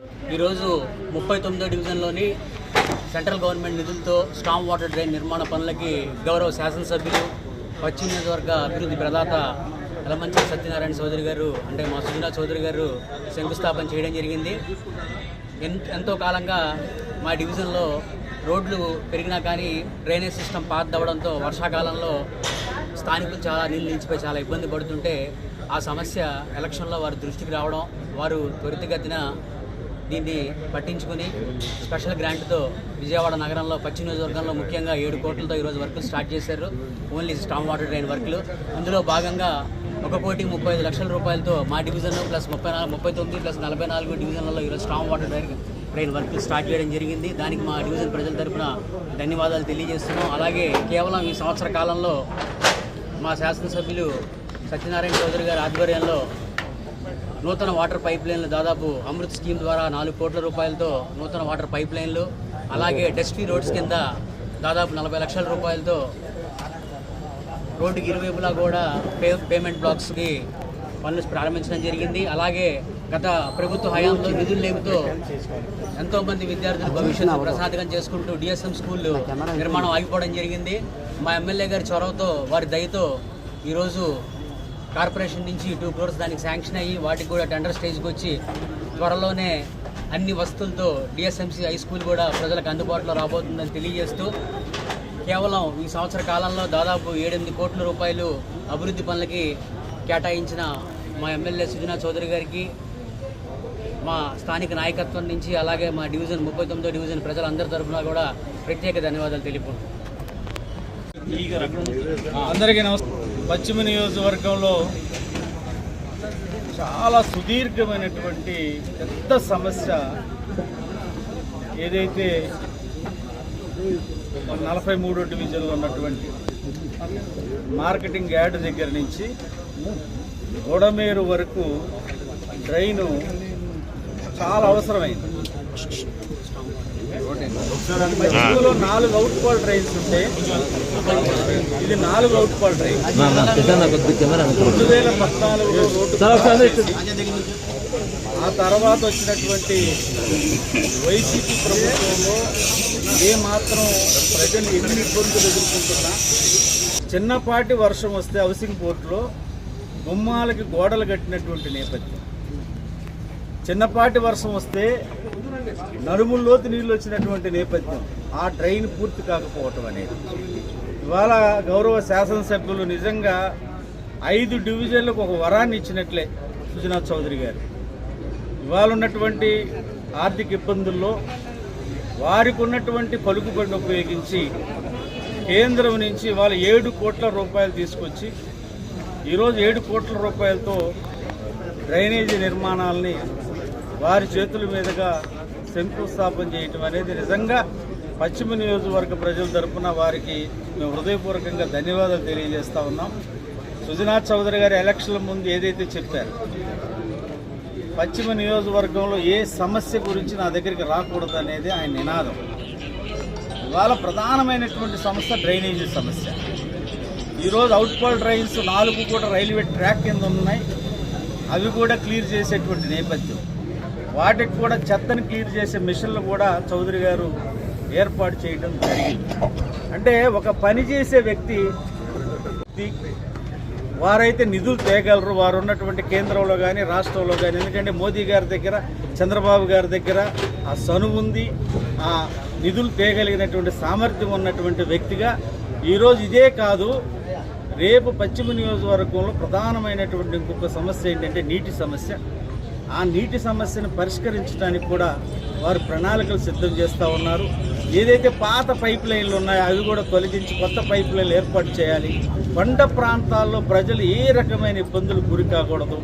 ఈరోజు ముప్పై తొమ్మిదో డివిజన్లోని సెంట్రల్ గవర్నమెంట్ నిధులతో స్టామ్ వాటర్ డ్రైన్ నిర్మాణ పనులకి గౌరవ శాసనసభ్యులు పశ్చిమ నియోజకవర్గ అభివృద్ధి ప్రదాత ఎలమంచి సత్యనారాయణ చౌదరి గారు అంటే మా సుజనా చౌదరి గారు శంకుస్థాపన చేయడం జరిగింది. ఎంతో కాలంగా మా డివిజన్లో రోడ్లు పెరిగినా కానీ డ్రైనేజ్ సిస్టమ్ పాతవడంతో వర్షాకాలంలో స్థానికులు చాలా నీళ్ళు నిలిచిపోయి చాలా ఇబ్బంది పడుతుంటే ఆ సమస్య ఎలక్షన్లో వారి దృష్టికి రావడం వారు త్వరితగతిన దీన్ని పట్టించుకుని స్పెషల్ గ్రాంట్తో విజయవాడ నగరంలో పశ్చిమ నియోజకవర్గంలో ముఖ్యంగా ఏడు కోట్లతో ఈరోజు వర్కులు స్టార్ట్ చేశారు. ఓన్లీ స్టామ్ వాటర్ డ్రైన్ వర్కులు. అందులో భాగంగా ఒక కోటి ముప్పై ఐదు లక్షల రూపాయలతో మా డివిజన్ ప్లస్ ముప్పై నాలుగు ముప్పై తొమ్మిది ప్లస్ నలభై నాలుగు డివిజన్లలో ఈరోజు స్టామ్ వాటర్ డ్రైన్ డ్రైన్ వర్కులు స్టార్ట్ చేయడం జరిగింది. దానికి మా డివిజన్ ప్రజల తరఫున ధన్యవాదాలు తెలియజేస్తున్నాం. అలాగే కేవలం ఈ సంవత్సర కాలంలో మా శాసనసభ్యులు సత్యనారాయణ చౌదరి గారి ఆధ్వర్యంలో నూతన వాటర్ పైప్ లైన్లు దాదాపు అమృత్ స్కీమ్ ద్వారా నాలుగు కోట్ల రూపాయలతో నూతన వాటర్ పైప్ లైన్లు అలాగే డస్టీ రోడ్స్ కింద దాదాపు నలభై లక్షల రూపాయలతో రోడ్డుకి ఇరువైపులా కూడా పే పేమెంట్ బ్లాక్స్కి పనులు ప్రారంభించడం జరిగింది. అలాగే గత ప్రభుత్వ హయాంలో నిధులు లేమితో ఎంతో మంది విద్యార్థులు భవిష్యత్తు ప్రసాదకం చేసుకుంటూ డిఎస్ఎం స్కూళ్ళు నిర్మాణం ఆగిపోవడం జరిగింది. మా ఎమ్మెల్యే గారి చొరవతో వారి దయతో ఈరోజు కార్పొరేషన్ నుంచి టూ క్రోర్స్ దానికి శాంక్షన్ అయ్యి వాటికి కూడా టెండర్ స్టేజ్కి వచ్చి త్వరలోనే అన్ని వస్తువులతో డిఎస్ఎంసీ హై స్కూల్ కూడా ప్రజలకు అందుబాటులో రాబోతుందని తెలియజేస్తూ కేవలం ఈ సంవత్సర కాలంలో దాదాపు ఏడెనిమిది కోట్ల రూపాయలు అభివృద్ధి పనులకి కేటాయించిన మా ఎమ్మెల్యే సుజనా చౌదరి గారికి మా స్థానిక నాయకత్వం నుంచి అలాగే మా డివిజన్ ముప్పై తొమ్మిదో డివిజన్ ప్రజలందరి తరఫున కూడా ప్రత్యేక ధన్యవాదాలు తెలుపుకుంటున్నాను. అందరికీ నమస్కారం. పశ్చిమ నియోజకవర్గంలో చాలా సుదీర్ఘమైనటువంటి పెద్ద సమస్య ఏదైతే నలభై మూడో డివిజన్లో ఉన్నటువంటి మార్కెటింగ్ యార్డ్ దగ్గర నుంచి గొడమేరు వరకు డ్రైను చాలా అవసరమైంది. నాలుగు అవుట్ ఇది నాలుగు అవుట్ రెండు వేల పద్నాలుగులో రోడ్డు ఆ తర్వాత వచ్చినటువంటి వైసీపీ ప్రభుత్వంలో ఏ మాత్రం ప్రజలు ఎన్ని ఇబ్బందులు ఎదుర్కొంటున్నా చిన్నపాటి వర్షం వస్తే హౌసింగ్ బోర్డులో గుమ్మాలకి గోడలు కట్టినటువంటి నేపథ్యం. చిన్నపాటి వర్షం వస్తే నడుముల్లోతు నీళ్ళు వచ్చినటువంటి నేపథ్యం ఆ డ్రైన్ పూర్తి కాకపోవటం అనేది. ఇవాళ గౌరవ శాసనసభ్యులు నిజంగా ఐదు డివిజన్లకు ఒక వరాన్ని ఇచ్చినట్లే సుజనాథ్ చౌదరి గారు. ఇవాళ ఉన్నటువంటి ఆర్థిక ఇబ్బందుల్లో వారికి ఉన్నటువంటి పలుకుబడిని ఉపయోగించి కేంద్రం నుంచి ఇవాళ ఏడు కోట్ల రూపాయలు తీసుకొచ్చి ఈరోజు ఏడు కోట్ల రూపాయలతో డ్రైనేజీ నిర్మాణాలని వారి చేతుల మీదుగా శంకుస్థాపన చేయటం అనేది నిజంగా పశ్చిమ నియోజకవర్గ ప్రజల తరఫున వారికి మేము హృదయపూర్వకంగా ధన్యవాదాలు తెలియజేస్తూ ఉన్నాం. సుజనాథ్ చౌదరి గారి ఎలక్షన్ల ముందు ఏదైతే చెప్పారు పశ్చిమ నియోజకవర్గంలో ఏ సమస్య గురించి నా దగ్గరికి రాకూడదు అనేది ఆయన నినాదం. ఇవాళ ప్రధానమైనటువంటి సమస్య డ్రైనేజీ సమస్య. ఈరోజు అవుట్ఫాల్ డ్రైన్స్ నాలుగు కూడా రైల్వే ట్రాక్ కింద ఉన్నాయి. అవి కూడా క్లియర్ చేసేటువంటి నేపథ్యం. వాటికి కూడా చెత్తను క్లీన్ చేసే మిషన్లు కూడా చౌదరి గారు ఏర్పాటు చేయడం జరిగింది. అంటే ఒక పని చేసే వ్యక్తి వారైతే నిధులు తేగలరు వారు ఉన్నటువంటి కేంద్రంలో కానీ రాష్ట్రంలో కానీ ఎందుకంటే మోదీ గారి దగ్గర చంద్రబాబు గారి దగ్గర ఆ సను ఉంది. ఆ నిధులు తేగలిగినటువంటి సామర్థ్యం ఉన్నటువంటి వ్యక్తిగా ఈరోజు ఇదే కాదు రేపు పశ్చిమ నియోజకవర్గంలో ప్రధానమైనటువంటి ఇంకొక సమస్య ఏంటంటే నీటి సమస్య. ఆ నీటి సమస్యను పరిష్కరించడానికి కూడా వారు ప్రణాళికలు సిద్ధం చేస్తూ ఉన్నారు. ఏదైతే పాత పైప్ లైన్లు ఉన్నాయో అవి కూడా తొలగించి కొత్త పైప్ లైన్లు ఏర్పాటు చేయాలి. కొండ ప్రాంతాల్లో ప్రజలు ఏ రకమైన ఇబ్బందులు గురి కాకూడదు.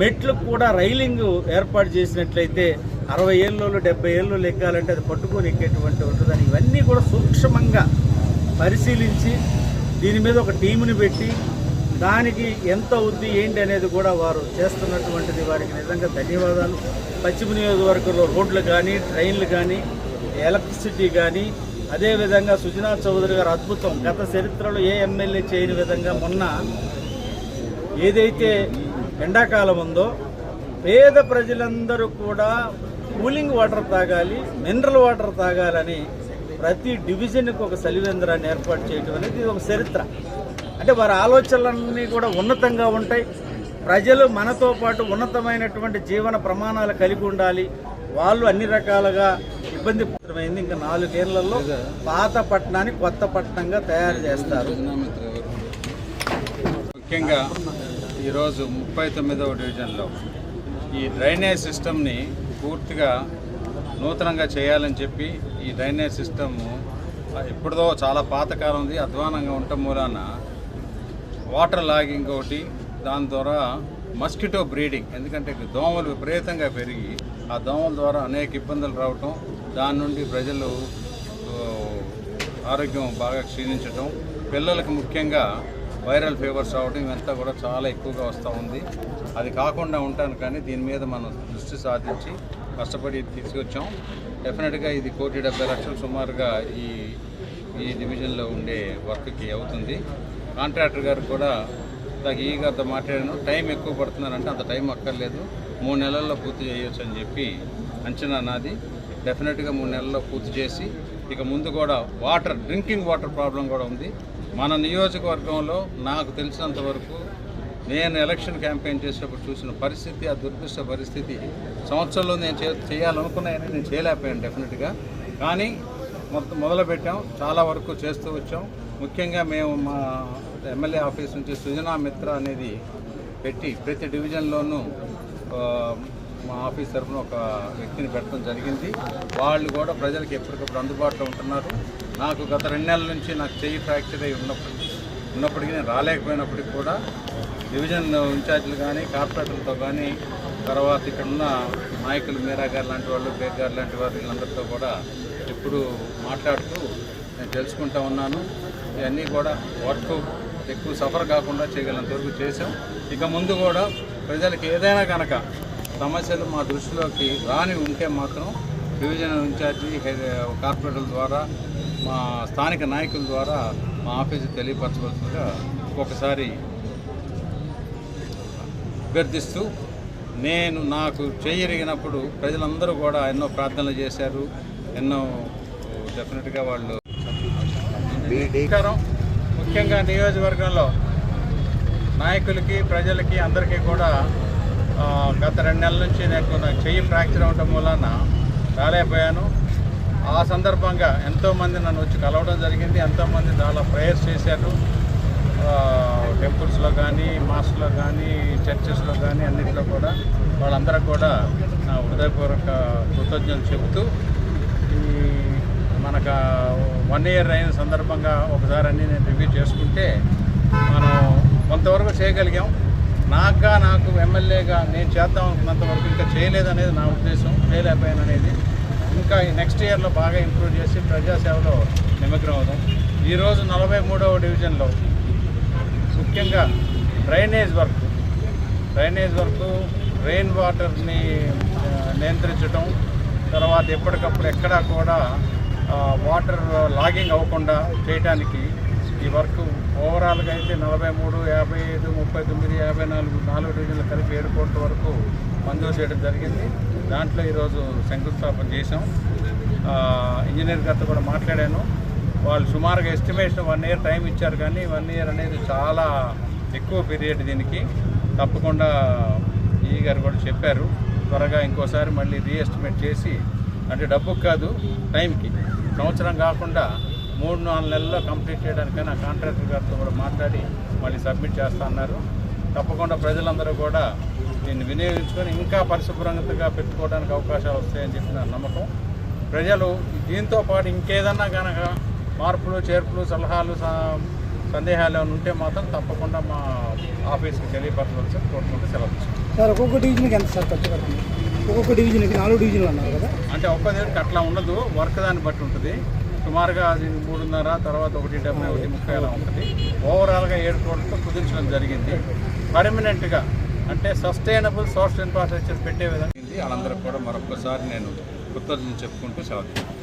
మెట్లకు కూడా రైలింగ్ ఏర్పాటు చేసినట్లయితే అరవై ఏళ్ళు డెబ్బై ఏళ్ళు లెక్కాలంటే అది పట్టుకొని ఎక్కేటువంటి ఉంటుందని ఇవన్నీ కూడా సూక్ష్మంగా పరిశీలించి దీని మీద ఒక టీముని పెట్టి దానికి ఎంత ఉంది ఏంటి అనేది కూడా వారు చేస్తున్నటువంటిది వారికి నిజంగా ధన్యవాదాలు. పశ్చిమ నియోజకవర్గంలో రోడ్లు కానీ ట్రైన్లు కానీ ఎలక్ట్రిసిటీ కానీ అదేవిధంగా సుజనా చౌదరి గారు అద్భుతం. గత చరిత్రలో ఏ ఎమ్మెల్యే చేయని విధంగా మొన్న ఏదైతే ఎండాకాలం ఉందో పేద ప్రజలందరూ కూడా కూలింగ్ వాటర్ తాగాలి మినరల్ వాటర్ తాగాలని ప్రతి డివిజన్కి ఒక సలివేంద్రాన్ని ఏర్పాటు చేయడం అనేది ఇది ఒక చరిత్ర. అంటే వారి ఆలోచనలన్నీ కూడా ఉన్నతంగా ఉంటాయి. ప్రజలు మనతో పాటు ఉన్నతమైనటువంటి జీవన ప్రమాణాలు కలిగి ఉండాలి. వాళ్ళు అన్ని రకాలుగా ఇబ్బంది పడమైంది ఇంకా నాలుగేళ్ళలో పాత పట్టణాన్ని కొత్త పట్టణంగా తయారు చేస్తారు. ముఖ్యంగా ఈరోజు ముప్పై తొమ్మిదవ డివిజన్లో ఈ డ్రైనేజ్ సిస్టమ్ని పూర్తిగా నూతనంగా చేయాలని చెప్పి ఈ డ్రైనేజ్ సిస్టమ్ ఎప్పుడుదో చాలా పాతకాలం ఉంది అధ్వానంగా ఉండటం మూలాన వాటర్ లాగింగ్ ఒకటి దాని ద్వారా మస్కిటో బ్రీడింగ్ ఎందుకంటే దోమలు విపరీతంగా పెరిగి ఆ దోమల ద్వారా అనేక ఇబ్బందులు రావటం దాని నుండి ప్రజలు ఆరోగ్యం బాగా క్షీణించటం పిల్లలకు ముఖ్యంగా వైరల్ ఫీవర్స్ రావడం ఇవంతా కూడా చాలా ఎక్కువగా వస్తూ ఉంది. అది కాకుండా ఉంటాను కానీ దీని మీద మనం దృష్టి సాధించి కష్టపడి తీసుకొచ్చాం. డెఫినెట్గా ఇది కోటి డెబ్బై లక్షలు సుమారుగా ఈ ఈ డివిజన్లో ఉండే వర్క్కి అవుతుంది. కాంట్రాక్టర్ గారు కూడా ఇందాక ఈ గారితో మాట్లాడాను. టైం ఎక్కువ పడుతున్నారంటే అంత టైం అక్కర్లేదు. మూడు నెలల్లో పూర్తి చేయొచ్చు అని చెప్పి అంచనా నాది. డెఫినెట్గా మూడు నెలల్లో పూర్తి చేసి ఇక ముందు కూడా వాటర్ డ్రింకింగ్ వాటర్ ప్రాబ్లం కూడా ఉంది. మన నియోజకవర్గంలో నాకు తెలిసినంత వరకు నేను ఎలక్షన్ క్యాంపెయిన్ చేసేటప్పుడు చూసిన పరిస్థితి ఆ దుర్దృష్ట పరిస్థితి సంవత్సరంలో నేను చే చేయాలనుకున్నాయని నేను చేయలేకపోయాను డెఫినెట్గా. కానీ మొత్తం మొదలు పెట్టాం చాలా వరకు చేస్తూ వచ్చాం. ముఖ్యంగా మేము మా ఎమ్మెల్యే ఆఫీస్ నుంచి సుజనా మిత్ర అనేది పెట్టి ప్రతి డివిజన్లోనూ మా ఆఫీస్ తరఫున ఒక వ్యక్తిని పెట్టడం జరిగింది. వాళ్ళు కూడా ప్రజలకు ఎప్పటికప్పుడు అందుబాటులో ఉంటున్నారు. నాకు గత రెండు నెలల నుంచి నాకు చెయ్యి ఫ్రాక్చర్ అయి ఉన్నప్పుడు ఉన్నప్పటికీ నేను రాలేకపోయినప్పటికీ కూడా డివిజన్ ఇన్ఛార్జీలు కానీ కార్పొరేటర్లతో కానీ తర్వాత ఇక్కడ ఉన్న నాయకులు మీరా గారు లాంటి వాళ్ళు బేగ్ గారు లాంటి వారు వీళ్ళందరితో కూడా ఎప్పుడు మాట్లాడుతూ నేను తెలుసుకుంటా ఉన్నాను. ఇవన్నీ కూడా వర్క్ ఎక్కువ సఫర్ కాకుండా చేయగలిగినంత వరకు చేసాం ఇక ముందు కూడా ప్రజలకు ఏదైనా కనుక సమస్యలు మా దృష్టిలోకి రాని ఉంటే మాత్రం డివిజన్ ఇన్ఛార్జి హెడ్- కార్పొరేటర్ల ద్వారా మా స్థానిక నాయకుల ద్వారా మా ఆఫీసు తెలియపరచవలసిందిగా ఒకసారి అభ్యర్థిస్తూ నేను నాకు చేయరిగినప్పుడు ప్రజలందరూ కూడా ఎన్నో ప్రార్థనలు చేశారు. ఎన్నో డెఫినెట్గా వాళ్ళు నమస్కారం ముఖ్యంగా నియోజకవర్గంలో నాయకులకి ప్రజలకి అందరికీ కూడా గత రెండు నెలల నుంచి నాకు నాకు చెయ్యి ఫ్రాక్చర్ అవటం వలన రాలేకపోయాను. ఆ సందర్భంగా ఎంతోమంది నన్ను వచ్చి కలవడం జరిగింది. ఎంతోమంది చాలా ప్రేయర్స్ చేశారు. టెంపుల్స్లో కానీ మాస్లో కానీ చర్చెస్లో కానీ అన్నింటిలో కూడా వాళ్ళందరూ కూడా నా హృదయపూర్వక కృతజ్ఞతలు చెబుతూ మనకు వన్ ఇయర్ అయిన సందర్భంగా ఒకసారి అన్ని నేను రివ్యూ చేసుకుంటే మనం కొంతవరకు చేయగలిగాం. నాకుగా నాకు ఎమ్మెల్యేగా నేను చేద్దాం అనుకున్నంతవరకు ఇంకా చేయలేదనేది నా ఉద్దేశం చేయలేకపోయాను అనేది. ఇంకా నెక్స్ట్ ఇయర్లో బాగా ఇంప్రూవ్ చేసి ప్రజాసేవలో నిమగ్నం అవుదాం. ఈరోజు నలభై మూడవ డివిజన్లో ముఖ్యంగా drainage work drainage work rain వాటర్ని నియంత్రించడం తర్వాత ఎప్పటికప్పుడు ఎక్కడా కూడా వాటర్ లాగింగ్ అవ్వకుండా చేయడానికి ఈ వర్క్ ఓవరాల్గా అయితే నలభై మూడు యాభై ఐదు ముప్పై తొమ్మిది యాభై నాలుగు నాలుగు డివిజన్లు కలిపి ఏడు కోట్ల వరకు మంజూరు చేయడం జరిగింది. దాంట్లో ఈరోజు శంకుస్థాపన చేశాం. ఇంజనీర్ గారితో కూడా మాట్లాడాను. వాళ్ళు సుమారుగా ఎస్టిమేషన్ వన్ ఇయర్ టైం ఇచ్చారు కానీ వన్ ఇయర్ అనేది చాలా ఎక్కువ పీరియడ్ దీనికి. తప్పకుండా ఈ గారు కూడా చెప్పారు. త్వరగా ఇంకోసారి మళ్ళీ రీఎస్టిమేట్ చేసి అంటే డబ్బుకు కాదు టైంకి సంవత్సరం కాకుండా మూడు నాలుగు నెలల్లో కంప్లీట్ చేయడానికైనా కాంట్రాక్టర్ గారితో కూడా మాట్లాడి మళ్ళీ సబ్మిట్ చేస్తా అన్నారు. తప్పకుండా ప్రజలందరూ కూడా దీన్ని వినియోగించుకొని ఇంకా పరిశుభ్రంగా పెట్టుకోవడానికి అవకాశాలు వస్తాయని చెప్పి నా నమ్మకం. ప్రజలు దీంతో పాటు ఇంకేదన్నా కనుక మార్పులు చేర్పులు సలహాలు స- సందేహాలు ఏమైనా ఉంటే మాత్రం తప్పకుండా మా ఆఫీస్కి తెలియపరచవచ్చు కోరుకుంటూ సెలవు సార్ ఒక్కొక్క ఎంత సార్ ఖర్చు ఒక్కొక్క డివిజన్కి నాలుగు డివిజన్లు అన్నారు కదా. అంటే ఒక్క దగ్గరికి అట్లా ఉండదు వర్క్ దాన్ని బట్టి ఉంటుంది. సుమారుగా అది మూడున్నర తర్వాత ఒకటి డెబ్బై ఒకటి ముప్పై అలా ఉంటుంది. ఓవరాల్గా ఏడు కోట్లతో కుదించడం జరిగింది. పర్మనెంట్గా అంటే సస్టైనబుల్ సోర్స్ ఇన్ఫ్రాస్ట్రక్చర్ పెట్టే విధంగా. వాళ్ళందరికీ కూడా మరొకసారి నేను కృతజ్ఞతలు చెప్పుకుంటూ సెలవు.